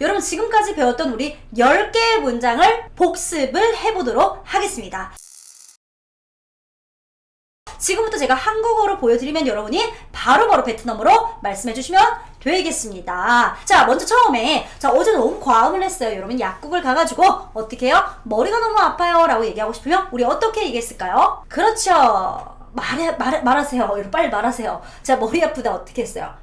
여러분 지금까지 배웠던 우리 10개의 문장을 복습을 해보도록 하겠습니다. 지금부터 제가 한국어로 보여드리면 여러분이 바로 바로 베트남어로 말씀해 주시면 되겠습니다. 자, 먼저 처음에, 자, 어제 너무 과음을 했어요. 여러분, 약국을 가가지고, 어떻게 해요? 머리가 너무 아파요. 라고 얘기하고 싶으면, 우리 어떻게 얘기했을까요? 그렇죠. 말해, 말해, 말하세요. 빨리 말하세요. 자, 머리 아프다. 어떻게 했어요?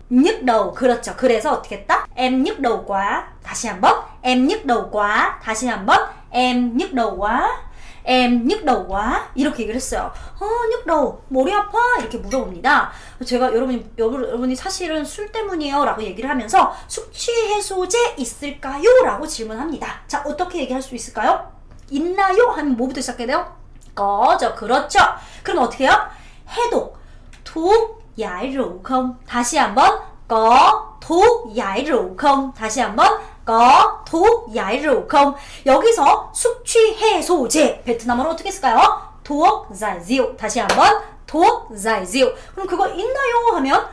đầu. 그렇죠. 그래서 어떻게 했다? em quá. 다시 한 번. em quá. 다시 한 번. em quá. em quá 이렇게 얘기를 했어요. 어, đầu 머리 아파 이렇게 물어봅니다. 제가 여러분이 여러분, 여러분이 사실은 술 때문이에요 라고 얘기를 하면서 숙취 해소제 있을까요?라고 질문합니다. 자 어떻게 얘기할 수 있을까요? 있나요? 하면 뭐부터 시작해야 돼요? 거죠. 그렇죠. 그럼 어떻게 해요? 해독 rượu không? 다시 한번 giải rượu không? 다시 한번 giải rượu không? 여기서 숙취 해소제 베트남어로 어떻게 쓸까요? rượu 다시 한번 rượu 그럼 그거 있나요? 하면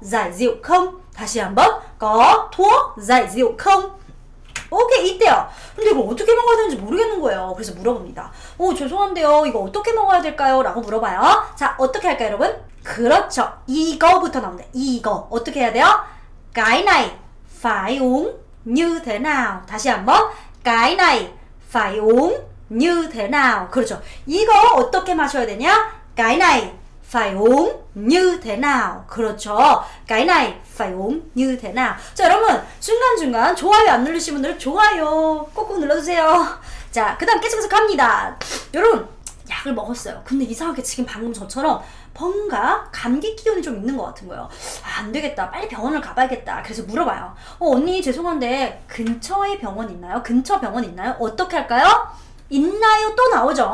giải rượu không? 다시 한번 có thuốc giải rượu không? 오 케이 있대요. 근데 이걸 어떻게 먹어야 되는지 모르겠는 거예요. 그래서 물어봅니다. 어 죄송한데요. 이거 어떻게 먹어야 될까요? 라고 물어봐요. 자 어떻게 할까요 여러분? 그렇죠. 이거부터 나옵니다. 이거 어떻게 해야 돼요? Như thế nào? 다시 한번 như thế nào? 그렇죠. 이거 어떻게 마셔야 되냐? Này phải uống như thế nào? 그렇죠. Cái này phải uống như thế nào? 자, 여러분, 중간중간 좋아요 안 누르신 분들 좋아요 꼭꼭 눌러주세요. 자, 그 다음 계속해서 갑니다. 여러분, 약을 먹었어요. 근데 이상하게 지금 방금 저처럼 뭔가 감기 기운이 좀 있는 것 같은 거예요. 아, 안 되겠다. 빨리 병원을 가봐야겠다. 그래서 물어봐요. 어, 언니 죄송한데 근처에 병원 있나요? 근처 병원 있나요? 어떻게 할까요? 있나요? 또 나오죠?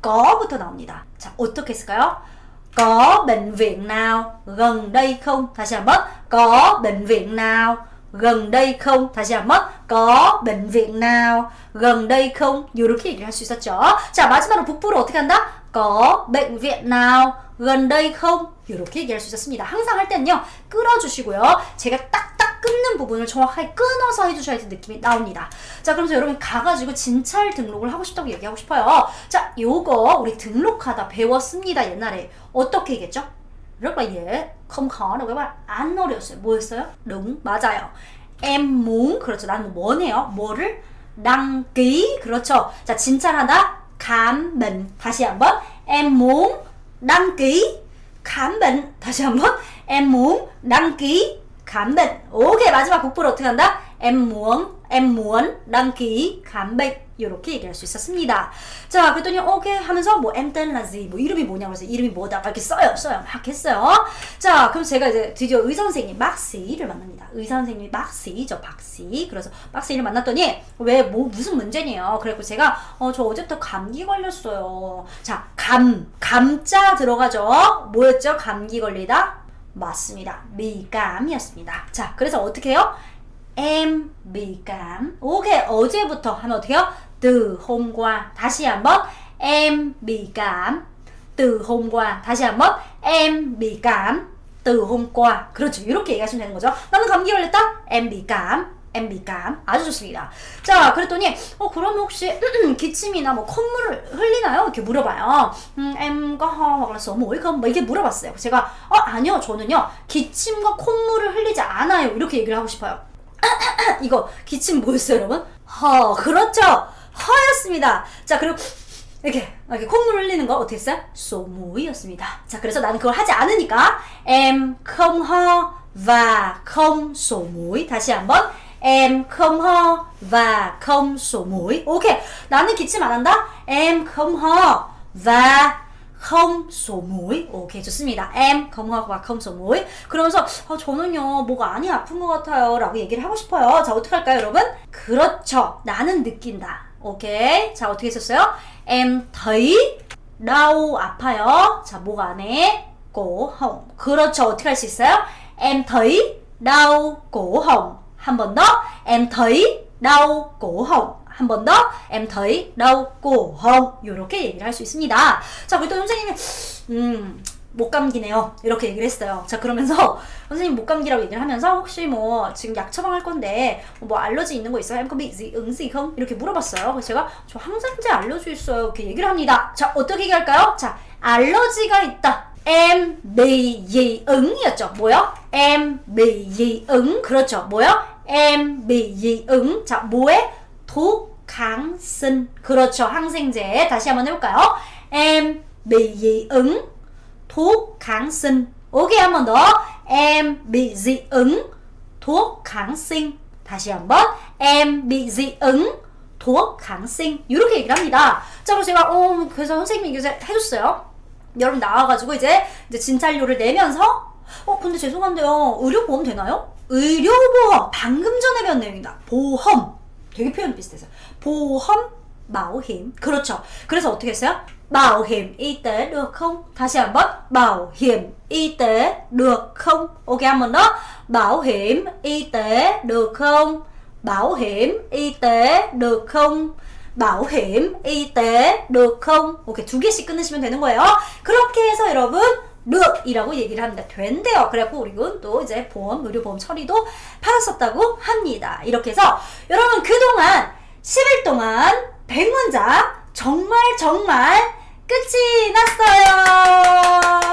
거부터 나옵니다. 자, 어떻게 했을까요? Có bệnh viện nào gần đây không? 다시 한번 Có bệnh viện nào gần đây không? 다시 한번 Có bệnh viện nào gần đây không? 이렇게 얘기를 할 수 있었죠. 자 마지막으로 북부로 어떻게 한다? Có bệnh viện nào gần đây không? 이렇게 얘기할 수 있었습니다. 항상 할 때는요 끌어주시고요. 제가 딱딱 끊는 부분을 정확하게 끊어서 해주셔야 될 느낌이 나옵니다. 자, 그러면서 여러분 가가지고 진찰 등록을 하고 싶다고 얘기하고 싶어요. 자, 요거 우리 등록하다 배웠습니다. 옛날에 어떻게 얘기했죠? rất là dễ, không. 안 어려웠어요. 뭐였어요? đúng, 맞아요. em 그렇죠. 나는 뭐 뭐네요? 뭐를? ký, 그렇죠. 자, 진찰하다, bệnh. 다시 한번, ký khám bệnh. 다시 한번, đăng ký khám bệnh. 오케이, 마지막 국보를 어떻게 한다? em muốn, em muốn đăng ký khám bệnh. 이렇게 얘기할 수 있었습니다. 자, 그랬더니 오케이 하면서 뭐 gì? 뭐 이름이 뭐냐고 해서 이름이 뭐다? 막 이렇게 써요, 써요. 막 했어요. 자, 그럼 제가 이제 드디어 의사 선생님 박씨를 만납니다. 의사 선생님이 박씨죠, 박씨. 그래서 박씨를 만났더니 왜 뭐 무슨 문제냐요? 그래고 제가 어 저 어제부터 감기 걸렸어요. 자, 감, 감자 들어가죠. 뭐였죠? 감기 걸리다. 맞습니다. 미감이었습니다. 자, 그래서 어떻게 해요? bị cảm. 오케이. 어제부터 하면 어떻게 해요? từ hôm qua. 다시 한번 bị cảm. từ hôm qua. 다시 한번 bị cảm. từ hôm qua. 그렇죠. 이렇게 얘기하시면 되는 거죠. 나는 감기 걸렸다. bị cảm. Cảm. 아주 좋습니다. 자, 그랬더니 어 그러면 혹시 기침이나 뭐 콧물을 흘리나요? 이렇게 물어봐요. 음, hoặc là sổ mũi không? 뭐 이렇게 물어봤어요. 제가 어 아니요. 저는요. 기침과 콧물을 흘리지 않아요. 이렇게 얘기를 하고 싶어요. 이거 기침 뭐였어요, 여러분? 허, 그렇죠. 허였습니다. 자, 그리고 이렇게 이렇게 콧물 흘리는 거 어떻게 했어요? 소무이였습니다. 자, 그래서 나는 그걸 하지 않으니까 em không mũi. 다시 한번 em không ho và không sổ mũi. 오케이. 나는 기침 안 한다. em không ho và không sổ mũi. 오케이 좋습니다. em không ho và không sổ mũi. 그러면서 어, 저는요 뭐가 많이 아픈 것 같아요 라고 얘기를 하고 싶어요. 자 어떻게 할까요 여러분? 그렇죠. 나는 느낀다. 오케이. 자 어떻게 했었어요? em thấy đau 아파요. 자 목 안에 cổ họng. 그렇죠. 어떻게 할 수 있어요? em thấy đau cổ họng. 한 번 더. em thấy đau cổ họng. 한 번 더. em thấy đau cổ họng. 요렇게 얘기를 할 수 있습니다. 자, 그리고 또 선생님이 음, 목 감기네요. 이렇게 얘기를 했어요. 자, 그러면서 선생님 목 감기라고 얘기를 하면서 혹시 뭐 지금 약 처방할 건데 뭐 알러지 있는 거 있어요? ứng gì không? 이렇게 물어봤어요. 그래서 제가 저 항생제 알러지 있어요. 이렇게 얘기를 합니다. 자, 어떻게 얘기할까요? 자, 알러지가 있다. em bị dị ứng 이었죠. 뭐요? em bị dị ứng. 그렇죠. 뭐요? Em bị dị ứng. 자, 뭐에? 독 kháng sinh. 그렇죠. 항생제. 다시 한번 해볼까요? em bị dị ứng. sinh. 오케이 한 번 더. Em bị dị ứng sinh. 다시 한번. Em bị dị ứng sinh. 이렇게 얘기를 합니다. 자, 그래서 제가 어, 그래서 선생님이 이제 해줬어요. 여러분 나와가지고 이제 이제 진찰료를 내면서 어 근데 죄송한데요 의료보험 되나요? 의료보험 방금 전에 배운 내용이다. 보험 되게 표현 비슷해서 보험 마오힘 그렇죠. 그래서 어떻게 했어요? tế được không? 다시 hiểm y tế được không? 오케이 한 번 더. tế được không? bảo hiểm y tế được không? 오케이 두 개씩 끊으시면 되는 거예요. 그렇게 해서 여러분 르이라고 얘기를 합니다. 된대요. 그래갖고 우리는 또 이제 보험, 의료보험 처리도 받았었다고 합니다. 이렇게 해서 여러분 그동안 10일 동안 100문자 정말 정말 끝이 났어요.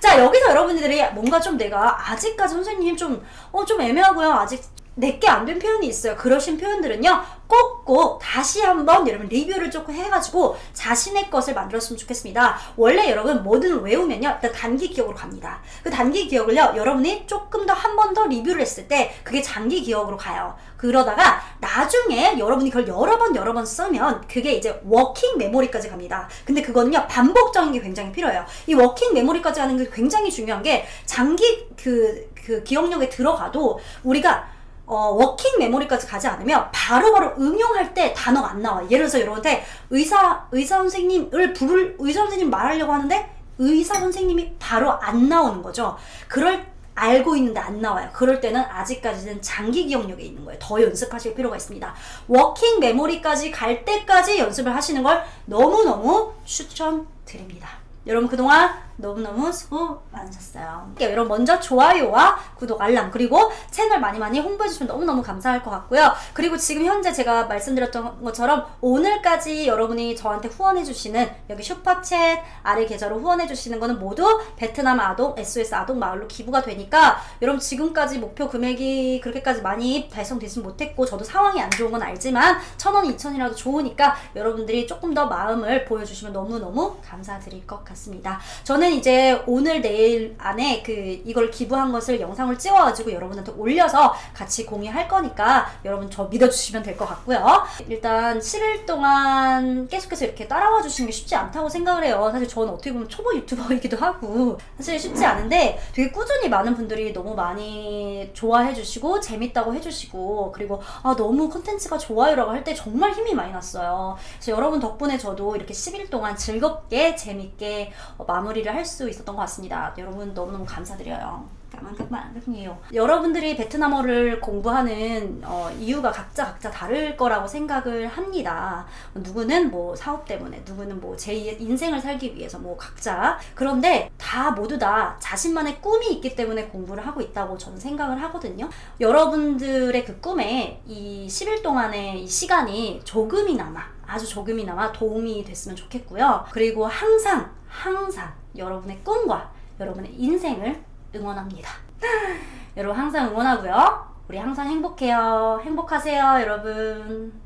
자 여기서 여러분들이 뭔가 좀 내가 아직까지 선생님 좀 어좀 애매하고요. 아직 내게 안 된 표현이 있어요. 그러신 표현들은요, 꼭꼭 다시 한번 여러분 리뷰를 조금 해가지고 자신의 것을 만들었으면 좋겠습니다. 원래 여러분 뭐든 외우면요, 일단 단기 기억으로 갑니다. 그 단기 기억을요, 여러분이 조금 더 한 번 더 리뷰를 했을 때 그게 장기 기억으로 가요. 그러다가 나중에 여러분이 그걸 여러 번 여러 번 쓰면 그게 이제 워킹 메모리까지 갑니다. 근데 그거는요, 반복적인 게 굉장히 필요해요. 이 워킹 메모리까지 하는 게 굉장히 중요한 게 장기 그, 그 기억력에 들어가도 우리가 어, 워킹 메모리까지 가지 않으면 바로바로 응용할 때 단어가 안 나와요. 예를 들어서 여러분한테 의사, 의사 선생님을 부를, 의사 선생님 말하려고 하는데 의사 선생님이 바로 안 나오는 거죠. 그럴 알고 있는데 안 나와요. 그럴 때는 아직까지는 장기 기억력에 있는 거예요. 더 연습하실 필요가 있습니다. 워킹 메모리까지 갈 때까지 연습을 하시는 걸 너무너무 추천드립니다. 여러분 그동안 너무너무 수고 많으셨어요. 네, 여러분 먼저 좋아요와 구독, 알람 그리고 채널 많이 많이 홍보해주시면 너무너무 감사할 것 같고요. 그리고 지금 현재 제가 말씀드렸던 것처럼 오늘까지 여러분이 저한테 후원해주시는 여기 슈퍼챗 아래 계좌로 후원해주시는 거는 모두 베트남 아동 SOS 아동 마을로 기부가 되니까 여러분 지금까지 목표 금액이 그렇게까지 많이 달성되진 못했고 저도 상황이 안 좋은 건 알지만 천 원, 이천 이라도 좋으니까 여러분들이 조금 더 마음을 보여주시면 너무너무 감사드릴 것 같습니다. 저는 이제 오늘 내일 안에 그 이걸 기부한 것을 영상을 찍어가지고 여러분한테 올려서 같이 공유할 거니까 여러분 저 믿어주시면 될 것 같고요. 일단 10일 동안 계속해서 이렇게 따라와 주시는 게 쉽지 않다고 생각을 해요. 사실 저는 어떻게 보면 초보 유튜버이기도 하고 사실 쉽지 않은데 되게 꾸준히 많은 분들이 너무 많이 좋아해 주시고 재밌다고 해주시고 그리고 아 너무 콘텐츠가 좋아요라고 할 때 정말 힘이 많이 났어요. 그래서 여러분 덕분에 저도 이렇게 10일 동안 즐겁게 재밌게 어, 마무리를 할 수 있었던 것 같습니다. 여러분 너무너무 감사드려요. Cảm ơn các bạn rất nhiều. 여러분들이 베트남어를 공부하는 어, 이유가 각자 각자 다를 거라고 생각을 합니다. 누구는 뭐 사업 때문에, 누구는 뭐 제2의 인생을 살기 위해서 뭐 각자. 그런데 다 모두 다 자신만의 꿈이 있기 때문에 공부를 하고 있다고 저는 생각을 하거든요. 여러분들의 그 꿈에 이 10일 동안의 이 시간이 조금이나마 아주 조금이나마 도움이 됐으면 좋겠고요. 그리고 항상 항상 여러분의 꿈과 여러분의 인생을 응원합니다. 여러분 항상 응원하고요. 우리 항상 행복해요. 행복하세요, 여러분.